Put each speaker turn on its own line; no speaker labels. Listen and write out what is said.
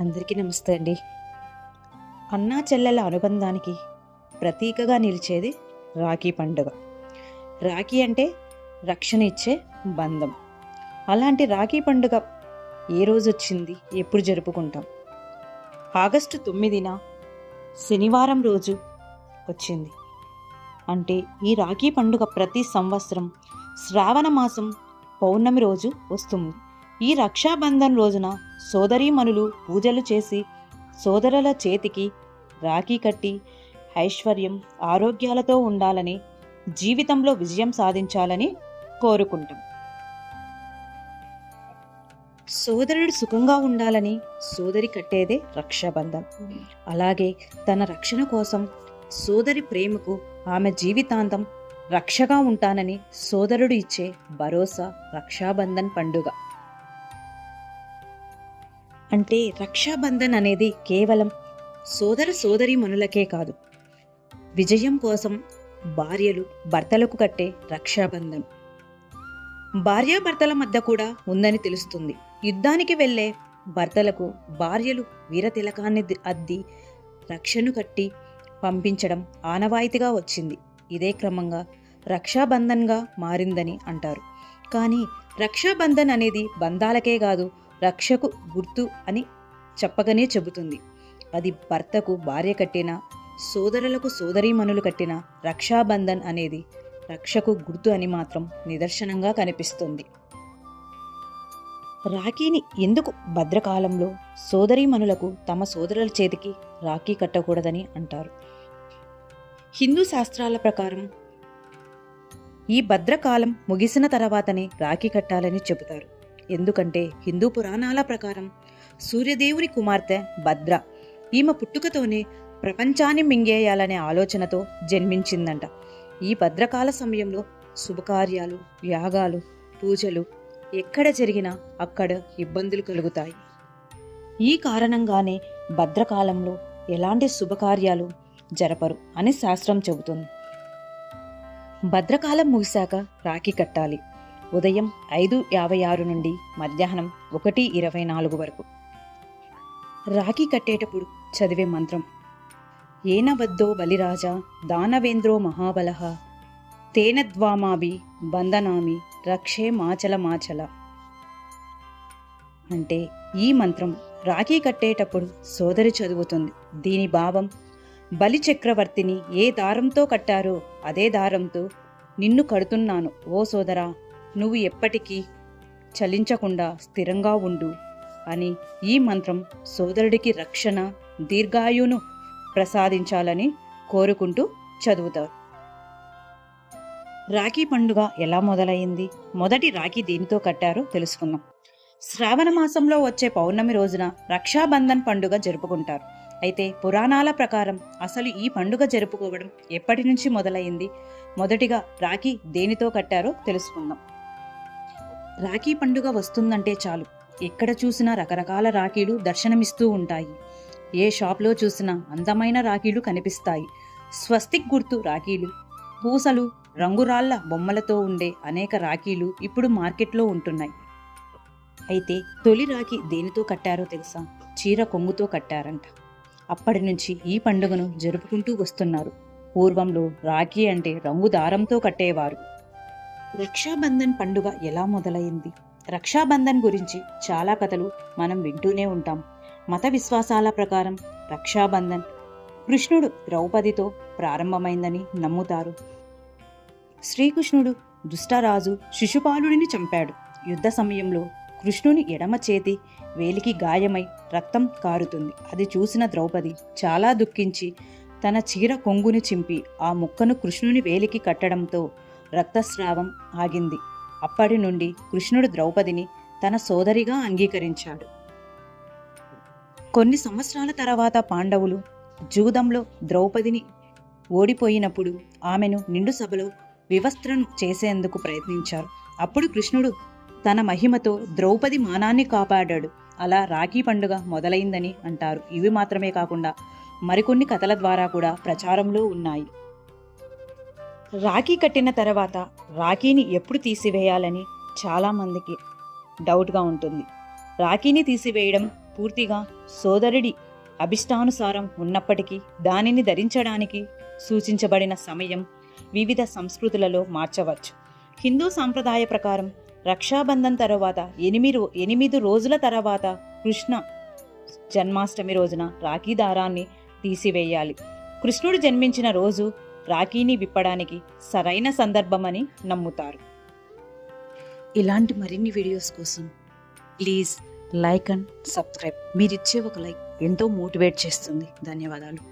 అందరికీ నమస్తే అండి. అన్నా చెల్లెల అనుబంధానికి ప్రతీకగా నిలిచేది రాఖీ పండుగ. రాఖీ అంటే రక్షణ ఇచ్చే బంధం. అలాంటి రాఖీ పండుగ ఏ రోజు వచ్చింది ఎప్పుడు జరుపుకుంటాం? ఆగస్టు తొమ్మిదిన శనివారం రోజు వచ్చింది. అంటే ఈ రాఖీ పండుగ ప్రతి సంవత్సరం శ్రావణ మాసం పౌర్ణమి రోజు వస్తుంది. ఈ రక్షాబంధన్ రోజున సోదరీమణులు పూజలు చేసి సోదరుల చేతికి రాఖీ కట్టి ఐశ్వర్యం ఆరోగ్యాలతో ఉండాలని జీవితంలో విజయం సాధించాలని కోరుకుంటాం. సోదరుడు సుఖంగా ఉండాలని సోదరి కట్టేదే రక్షాబంధం అలాగే తన రక్షణ కోసం సోదరి ప్రేమకు ఆమె జీవితాంతం రక్షగా ఉంటానని సోదరుడు ఇచ్చే భరోసా రక్షాబంధన్ పండుగ. అంటే రక్షాబంధన్ అనేది కేవలం సోదర సోదరిమనులకే కాదు. విజయం కోసం భార్యలు భర్తలకు కట్టే రక్షాబంధన్. భార్యాభర్తల మధ్య కూడా ఉందని తెలుస్తుంది. యుద్ధానికి వెళ్ళే భర్తలకు భార్యలు వీరతిలకాన్ని అద్ది రక్షను కట్టి పంపించడం ఆనవాయితీగా వచ్చింది. ఇదే క్రమంగా రక్షాబంధన్గా మారిందని అంటారు. కానీ రక్షాబంధన్ అనేది బంధాలకే కాదు రక్షకు గుర్తు అని చెప్పగానే చెబుతుంది. అది భర్తకు భార్య కట్టిన సోదరులకు సోదరీమణులు కట్టిన రక్షాబంధన్ అనేది రక్షకు గుర్తు అని మాత్రం నిదర్శనంగా కనిపిస్తుంది. రాఖీని ఎందుకు భద్రకాలంలో సోదరీమణులకు తమ సోదరుల చేతికి రాఖీ కట్టకూడదని అంటారు? హిందూ శాస్త్రాల ప్రకారం ఈ భద్రకాలం ముగిసిన తర్వాతనే రాఖీ కట్టాలని చెబుతారు. ఎందుకంటే హిందూ పురాణాల ప్రకారం సూర్యదేవుని కుమార్తె భద్ర. ఈమె పుట్టుకతోనే ప్రపంచాన్ని మింగేయాలనే ఆలోచనతో జన్మించిందంట. ఈ భద్రకాల సమయంలో శుభకార్యాలు యాగాలు పూజలు ఎక్కడ జరిగినా అక్కడ ఇబ్బందులు కలుగుతాయి. ఈ కారణంగానే భద్రకాలంలో ఎలాంటి శుభకార్యాలు జరపరు అని శాస్త్రం చెబుతుంది. భద్రకాలం ముగిశాక రాఖీ కట్టాలి. ఉదయం ఐదు యాభై ఆరు నుండి మధ్యాహ్నం ఒకటి ఇరవై నాలుగు వరకు. రాఖీ కట్టేటప్పుడు చదివే మంత్రం ఏనవద్దో బలిరాజా దానవేంద్రో మహాబలహ తేనద్వామాభి బంధనామి రక్షే మాచల మాచల. అంటే ఈ మంత్రం రాఖీ కట్టేటప్పుడు సోదరి చదువుతుంది. దీని భావం బలి చక్రవర్తిని ఏ దారంతో కట్టారో అదే దారంతో నిన్ను కడుతున్నాను ఓ సోదరా నువ్వు ఎప్పటికీ చలించకుండా స్థిరంగా ఉండు అని ఈ మంత్రం సోదరుడికి రక్షణ దీర్ఘాయును ప్రసాదించాలని కోరుకుంటూ చదువుతారు. రాఖీ పండుగ ఎలా మొదలైంది? మొదటి రాఖీ దేనితో కట్టారో తెలుసుకుందాం. శ్రావణ మాసంలో వచ్చే పౌర్ణమి రోజున రక్షాబంధన్ పండుగ జరుపుకుంటారు. అయితే పురాణాల ప్రకారం అసలు ఈ పండుగ జరుపుకోవడం ఎప్పటి నుంచి మొదలైంది? మొదటిగా రాఖీ దేనితో కట్టారో తెలుసుకుందాం. రాఖీ పండుగ వస్తుందంటే చాలు. ఎక్కడ చూసినా రకరకాల రాఖీలు దర్శనమిస్తూ ఉంటాయి. ఏ షాప్లో చూసినా అందమైన రాఖీలు కనిపిస్తాయి. స్వస్తిక్ గుర్తు రాఖీలు. పూసలు రంగురాళ్ళ బొమ్మలతో ఉండే అనేక రాఖీలు ఇప్పుడు మార్కెట్లో ఉంటున్నాయి. అయితే తొలి రాఖీ దేనితో కట్టారో తెలుసా? చీర కొంగుతో కట్టారంట. అప్పటి నుంచి ఈ పండుగను జరుపుకుంటూ వస్తున్నారు. పూర్వంలో రాఖీ అంటే రంగు దారంతో కట్టేవారు. రక్షాబంధన్ పండుగ ఎలా మొదలైంది? రక్షాబంధన్ గురించి చాలా కథలు మనం వింటూనే ఉంటాం. మత విశ్వాసాల ప్రకారం రక్షాబంధన్ కృష్ణుడు ద్రౌపదితో ప్రారంభమైందని నమ్ముతారు. శ్రీకృష్ణుడు దుష్టరాజు శిశుపాలుడిని చంపాడు. యుద్ధ సమయంలో కృష్ణుని ఎడమ చేతి వేలికి గాయమై రక్తం కారుతుంది. అది చూసిన ద్రౌపది చాలా దుఃఖించి తన చీర కొంగుని చింపి ఆ ముక్కను కృష్ణుని వేలికి కట్టడంతో రక్తస్రావం ఆగింది. అప్పటి నుండి కృష్ణుడు ద్రౌపదిని తన సోదరిగా అంగీకరించాడు. కొన్ని సంవత్సరాల తర్వాత పాండవులు జూదంలో ద్రౌపదిని ఓడిపోయినప్పుడు ఆమెను నిండు సభలో వివస్త్రను చేసేందుకు ప్రయత్నించారు. అప్పుడు కృష్ణుడు తన మహిమతో ద్రౌపది మానాన్ని కాపాడాడు. అలా రాఖీ పండుగ మొదలైందని అంటారు. ఇవి మాత్రమే కాకుండా మరికొన్ని కథల ద్వారా కూడా ప్రచారంలో ఉన్నాయి. రాఖీ కట్టిన తర్వాత రాఖీని ఎప్పుడు తీసివేయాలని చాలామందికి డౌట్గా ఉంటుంది. రాఖీని తీసివేయడం పూర్తిగా సోదరుడి అభిష్టానుసారం ఉన్నప్పటికీ దానిని ధరించడానికి సూచించబడిన సమయం వివిధ సంస్కృతులలో మార్చవచ్చు. హిందూ సాంప్రదాయ ప్రకారం రక్షాబంధన్ తర్వాత ఎనిమిది ఎనిమిది రోజుల తర్వాత కృష్ణ జన్మాష్టమి రోజున రాఖీ దారాన్ని తీసివేయాలి. కృష్ణుడు జన్మించిన రోజు రాఖీని విప్పడానికి సరైన సందర్భమని నమ్ముతారు. ఇలాంటి మరిన్ని వీడియోస్ కోసం ప్లీజ్ లైక్ అండ్ సబ్స్క్రైబ్. మీరిచ్చే ఒక లైక్ ఎంతో మోటివేట్ చేస్తుంది. ధన్యవాదాలు.